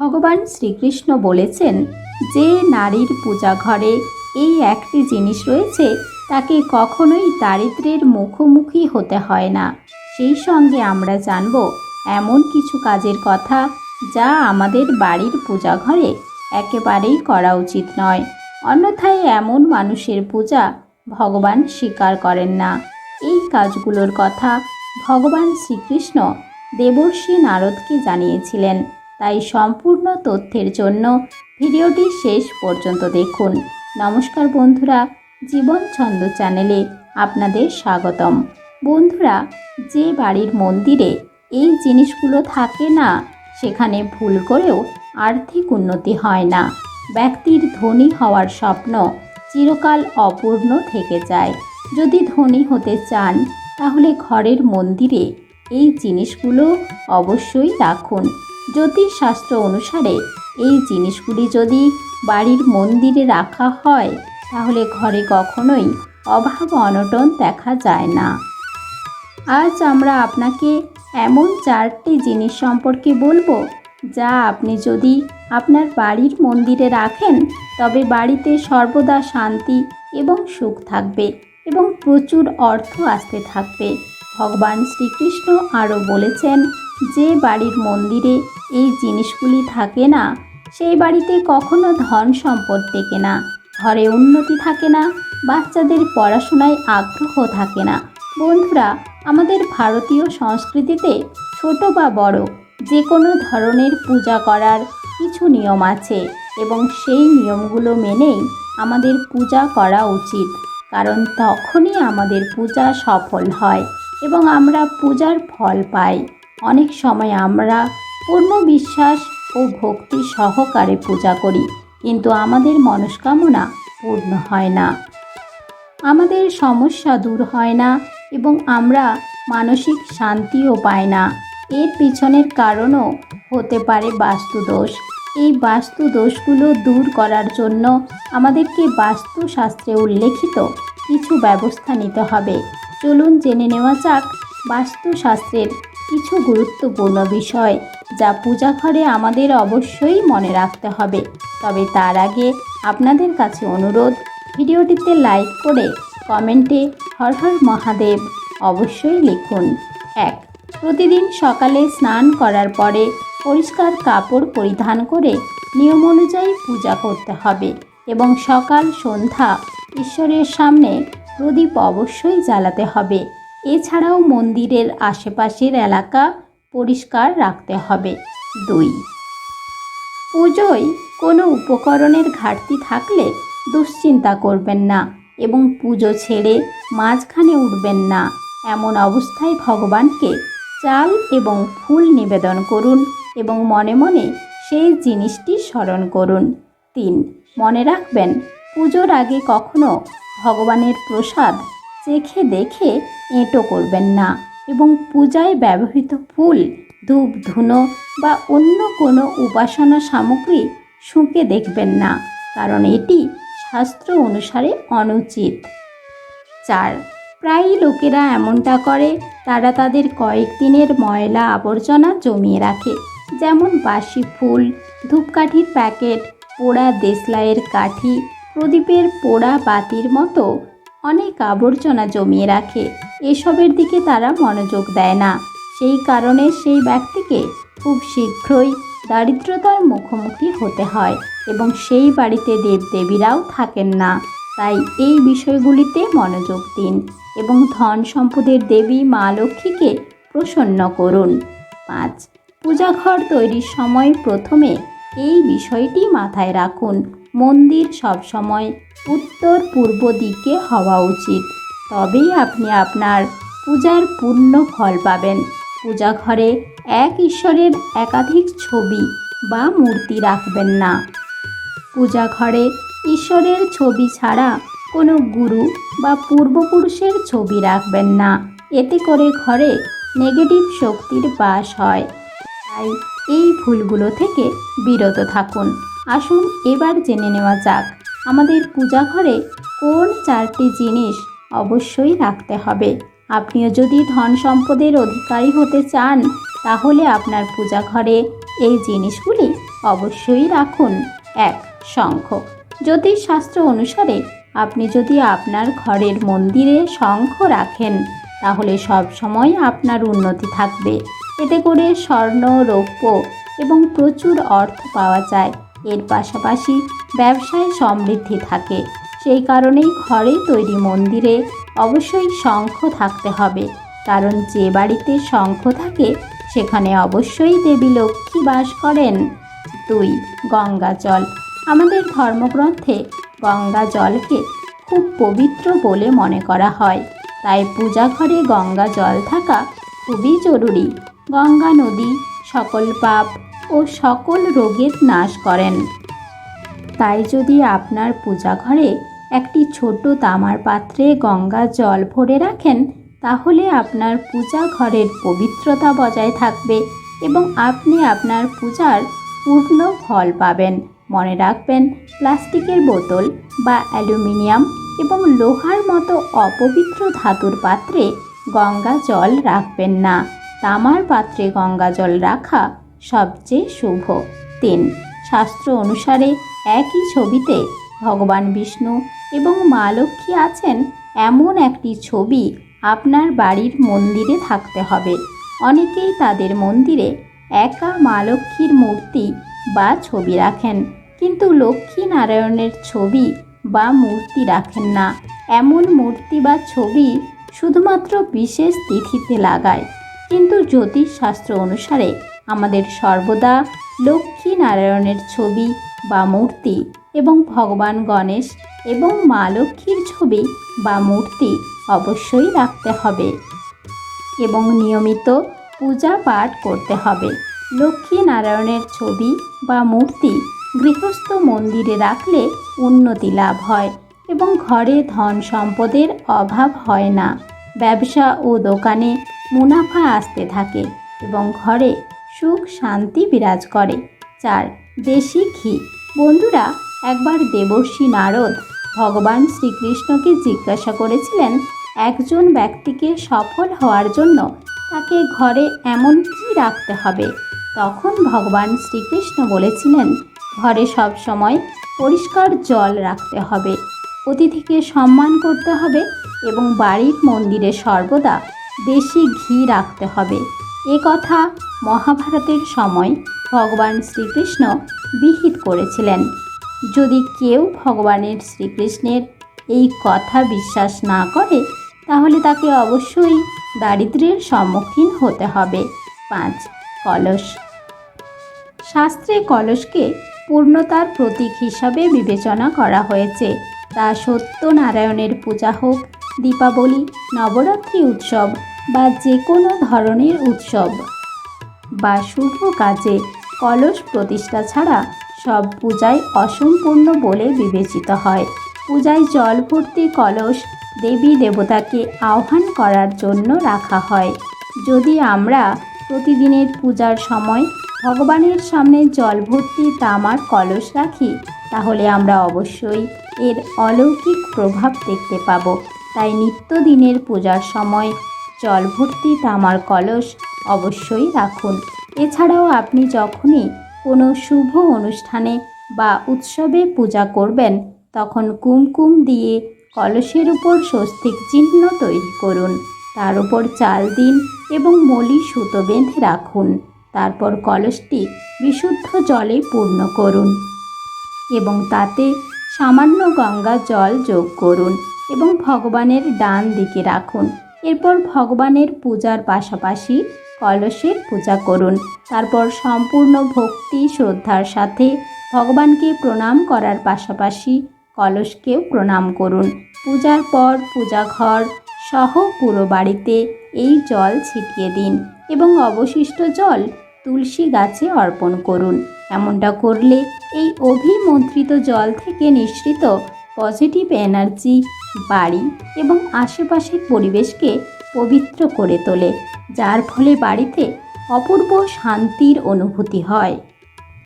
ভগবান শ্রীকৃষ্ণ বলেছেন, যে নারীর পূজা ঘরে এই একটি জিনিস রয়েছে, তাকে কখনোই দারিদ্রের মুখোমুখি হতে হয় না। সেই সঙ্গে আমরা জানব, এমন কিছু কাজের কথা যা আমাদের বাড়ির পূজা ঘরে একেবারেই করা উচিত নয়। অন্যথায় এমন মানুষের পূজা ভগবান স্বীকার করেন না। এই কাজগুলোর কথা ভগবান শ্রীকৃষ্ণ দেবর্ষী নারদকে জানিয়েছিলেন। তাই সম্পূর্ণ তথ্যের জন্য ভিডিওটি শেষ পর্যন্ত দেখুন। নমস্কার বন্ধুরা, জীবন ছন্দ চ্যানেলে আপনাদের স্বাগতম। বন্ধুরা, যে বাড়ির মন্দিরে এই জিনিসগুলো থাকে না, সেখানে ভুল করেও আর্থিক উন্নতি হয় না। ব্যক্তির ধনী হওয়ার স্বপ্ন চিরকাল অপূর্ণ থেকে যায়। যদি ধনী হতে চান, তাহলে ঘরের মন্দিরে এই জিনিসগুলো অবশ্যই রাখুন। জ্যোতিষশাস্ত্র অনুসারে এই জিনিসগুলি যদি বাড়ির মন্দিরে রাখা হয়, তাহলে ঘরে কখনোই অভাব অনটন দেখা যায় না। আজ আমরা আপনাকে এমন চারটি জিনিস সম্পর্কে বলব, যা আপনি যদি আপনার বাড়ির মন্দিরে রাখেন, তবে বাড়িতে সর্বদা শান্তি এবং সুখ থাকবে এবং প্রচুর অর্থ আসতে থাকবে। ভগবান শ্রীকৃষ্ণ আরও বলেছেন যে বাড়ির মন্দিরে এই জিনিসগুলি থাকে না, সেই বাড়িতে কখনো ধন সম্পদ টেকে না। ঘরে উন্নতি থাকে না, বাচ্চাদের পড়াশোনায় আগ্রহ থাকে না। বন্ধুরা, আমাদের ভারতীয় সংস্কৃতিতে ছোট বা বড় যে কোনো ধরনের পূজা করার কিছু নিয়ম আছে এবং সেই নিয়মগুলো মেনেই আমাদের পূজা করা উচিত। কারণ তখনই আমাদের পূজা সফল হয় এবং আমরা পূজার ফল পাই। অনেক সময় আমরা পূর্ণ বিশ্বাস ও ভক্তি সহকারে পূজা করি, কিন্তু আমাদের মনস্কামনা পূর্ণ হয় না। আমাদের সমস্যা দূর হয় না এবং আমরা মানসিক শান্তিও পাই না। এর পিছনের কারণও হতে পারে বাস্তুদোষ। এই বাস্তু দোষগুলো দূর করার জন্য আমাদেরকে বাস্তুশাস্ত্রে উল্লেখিত কিছু ব্যবস্থা নিতে হবে। চলুন জেনে নেওয়া যাক বাস্তুশাস্ত্রের কিছু গুরুত্বপূর্ণ বিষয় যা পূজা ঘরে আমাদের অবশ্যই মনে রাখতে হবে। তবে তার আগে আপনাদের কাছে অনুরোধ, ভিডিওটিতে লাইক করে কমেন্টে হর হর মহাদেব অবশ্যই লিখুন। এক, প্রতিদিন সকালে স্নান করার পরে পরিষ্কার কাপড় পরিধান করে নিয়ম অনুযায়ী পূজা করতে হবে এবং সকাল সন্ধ্যা ঈশ্বরের সামনে প্রদীপ অবশ্যই জ্বালাতে হবে। এছাড়াও মন্দিরের আশেপাশের এলাকা পরিষ্কার রাখতে হবে। দুই, পুজোয় কোনো উপকরণের ঘাটতি থাকলে দুশ্চিন্তা করবেন না এবং পুজো ছেড়ে মাঝখানে উঠবেন না। এমন অবস্থায় ভগবানকে চাল এবং ফুল নিবেদন করুন এবং মনে মনে সেই জিনিসটি স্মরণ করুন। তিন, মনে রাখবেন, পুজোর আগে কখনো ভগবানের প্রসাদ চেখে দেখে এঁটো করবেন না এবং পূজায় ব্যবহৃত ফুল, ধূপ, ধুনো বা অন্য কোনো উপাসনা সামগ্রী শুঁকে দেখবেন না, কারণ এটি শাস্ত্র অনুসারে অনুচিত। চার, প্রায়ই লোকেরা এমনটা করে, তারা তাদের কয়েকদিনের ময়লা আবর্জনা জমিয়ে রাখে, যেমন বাসি ফুল, ধূপকাঠির প্যাকেট, পোড়া দেশলাইয়ের কাঠি, প্রদীপের পোড়া বাতির মতো অনেক আবর্জনা জমিয়ে রাখে। এসবের দিকে তারা মনোযোগ দেয় না। সেই কারণে সেই ব্যক্তিকে খুব শীঘ্রই দারিদ্রতার মুখোমুখি হতে হয় এবং সেই বাড়িতে দেবদেবীরাও থাকেন না। তাই এই বিষয়গুলিতে মনোযোগ দিন এবং ধন সম্পদের দেবী মা লক্ষ্মীকে প্রসন্ন করুন। পাঁচ, পূজাঘর তৈরির সময় প্রথমে এই বিষয়টি মাথায় রাখুন। মন্দির সবসময় উত্তর পূর্ব দিকে হওয়া উচিত। তবেই আপনি আপনার পূজার পূর্ণ ফল পাবেন। পূজা ঘরে এক ঈশ্বরের একাধিক ছবি বা মূর্তি রাখবেন না। পূজা ঘরে ঈশ্বরের ছবি ছাড়া কোনো গুরু বা পূর্বপুরুষের ছবি রাখবেন না। এতে করে ঘরে নেগেটিভ শক্তির বাস হয়। তাই এই ভুলগুলো থেকে বিরত থাকুন। আসুন এবার জেনে নেওয়া যাক, আমাদের পূজা ঘরে কোন চারটি জিনিস অবশ্যই রাখতে হবে। আপনিও যদি ধন সম্পদের অধিকারী হতে চান, তাহলে আপনার পূজা ঘরে এই জিনিসগুলি অবশ্যই রাখুন। এক, শঙ্খ। জ্যোতিষশাস্ত্র অনুসারে আপনি যদি আপনার ঘরের মন্দিরে শঙ্খ রাখেন, তাহলে সব সময় আপনার উন্নতি থাকবে। এতে করে স্বর্ণ, রৌপ্য এবং প্রচুর অর্থ পাওয়া যায়। এর পাশাপাশি ব্যবসায় সমৃদ্ধি থাকে। সেই কারণেই ঘরে তৈরি মন্দিরে অবশ্যই শঙ্খ থাকতে হবে। কারণ যে বাড়িতে শঙ্খ থাকে, সেখানে অবশ্যই দেবী লক্ষ্মী বাস করেন। দুই, গঙ্গা জল। আমাদের ধর্মগ্রন্থে গঙ্গা জলকে খুব পবিত্র বলে মনে করা হয়। তাই পূজা ঘরে গঙ্গা জল থাকা খুবই জরুরি। গঙ্গা নদী সকল পাপ ও সকল রোগের নাশ করেন। তাই যদি আপনার পূজা ঘরে একটি ছোট তামার পাত্রে গঙ্গা জল ভরে রাখেন, তাহলে আপনার পূজা ঘরের পবিত্রতা বজায় থাকবে এবং আপনি আপনার পূজার পূর্ণ ফল পাবেন। মনে রাখবেন, প্লাস্টিকের বোতল বা অ্যালুমিনিয়াম এবং লোহার মতো অপবিত্র ধাতুর পাত্রে গঙ্গা জল রাখবেন না। তামার পাত্রে গঙ্গা জল রাখা সবচেয়ে শুভ তিন শাস্ত্র অনুসারে একই ছবিতে ভগবান বিষ্ণু এবং মা লক্ষ্মী আছেন এমন একটি ছবি আপনার বাড়ির মন্দিরে থাকতে হবে। অনেকেই তাদের মন্দিরে একা মা লক্ষ্মীর মূর্তি বা ছবি রাখেন, কিন্তু লক্ষ্মী নারায়ণের ছবি বা মূর্তি রাখেন না। এমন মূর্তি বা ছবি শুধুমাত্র বিশেষ তিথিতে লাগায়। কিন্তু জ্যোতিষশাস্ত্র অনুসারে আমাদের সর্বদা লক্ষ্মী নারায়ণের ছবি বা মূর্তি এবং ভগবান গণেশ এবং মা লক্ষ্মীর ছবি বা মূর্তি অবশ্যই রাখতে হবে এবং নিয়মিত পূজা পাঠ করতে হবে। লক্ষ্মী নারায়ণের ছবি বা মূর্তি গৃহস্থ মন্দিরে রাখলে উন্নতি লাভ হয় এবং ঘরে ধন সম্পদের অভাব হয় না। ব্যবসা ও দোকানে মুনাফা আসতে থাকে এবং ঘরে সুখ শান্তি বিরাজ করে। চার, দেশি ঘি। বন্ধুরা, একবার দেবর্ষী নারদ ভগবান শ্রীকৃষ্ণকে জিজ্ঞাসা করেছিলেন, একজন ব্যক্তিকে সফল হওয়ার জন্য তাকে ঘরে এমন কি রাখতে হবে? তখন ভগবান শ্রীকৃষ্ণ বলেছিলেন, ঘরে সব সময় পরিষ্কার জল রাখতে হবে, অতিথিকে সম্মান করতে হবে এবং বাড়ির মন্দিরে সর্বদা দেশি ঘি রাখতে হবে। এ কথা মহাভারতের সময় ভগবান শ্রীকৃষ্ণ বিহিত করেছিলেন। যদি কেউ ভগবানের শ্রীকৃষ্ণের এই কথা বিশ্বাস না করে, তাহলে তাকে অবশ্যই দারিদ্র্যের সম্মুখীন হতে হবে। পাঁচ, কলস। শাস্ত্রে কলসকে পূর্ণতার প্রতীক হিসাবে বিবেচনা করা হয়েছে। তা সত্যনারায়ণের পূজা হোক, দীপাবলি, নবরাত্রি উৎসব বা যে কোনো ধরনের উৎসব। বা শুভ কাজে কলস প্রতিষ্ঠা ছাড়া সব পূজাই অসম্পূর্ণ বলে বিবেচিত হয়। পূজায় জল ভর্তি কলস দেবী দেবতাকে আহ্বান করার জন্য রাখা হয়। যদি আমরা প্রতিদিনের পূজার সময় ভগবানের সামনে জল ভর্তি তামার কলস রাখি, তাহলে আমরা অবশ্যই এর অলৌকিক প্রভাব দেখতে পাব। তাই নিত্যদিনের পূজার সময় জল ভর্তি তামার কলস অবশ্যই রাখুন। এছাড়াও আপনি যখনই কোনো শুভ অনুষ্ঠানে বা উৎসবে পূজা করবেন, তখন কুমকুম দিয়ে কলসের উপর স্বস্তিক চিহ্ন তৈরি করুন। তার উপর চাল দিন এবং মলি সুতো বেঁধে রাখুন। তারপর কলসটি বিশুদ্ধ জলে পূর্ণ করুন এবং তাতে সামান্য গঙ্গা জল যোগ করুন এবং ভগবানের ডান দিকে রাখুন। এরপর ভগবানের পূজার পাশাপাশি কলসের পূজা করুন। তারপর সম্পূর্ণ ভক্তি শ্রদ্ধার সাথে ভগবানকে প্রণাম করার পাশাপাশি কলসকেও প্রণাম করুন। পূজার পর পূজা ঘর সহ পুরো বাড়িতে এই জল ছিটিয়ে দিন এবং অবশিষ্ট জল তুলসী গাছে অর্পণ করুন। এমনটা করলে এই অভিমন্ত্রিত জল থেকে নিঃসৃত পজিটিভ এনার্জি বাড়ি এবং আশেপাশের পরিবেশকে পবিত্র করে তোলে, যার ফলে বাড়িতে অপূর্ব শান্তির অনুভূতি হয়।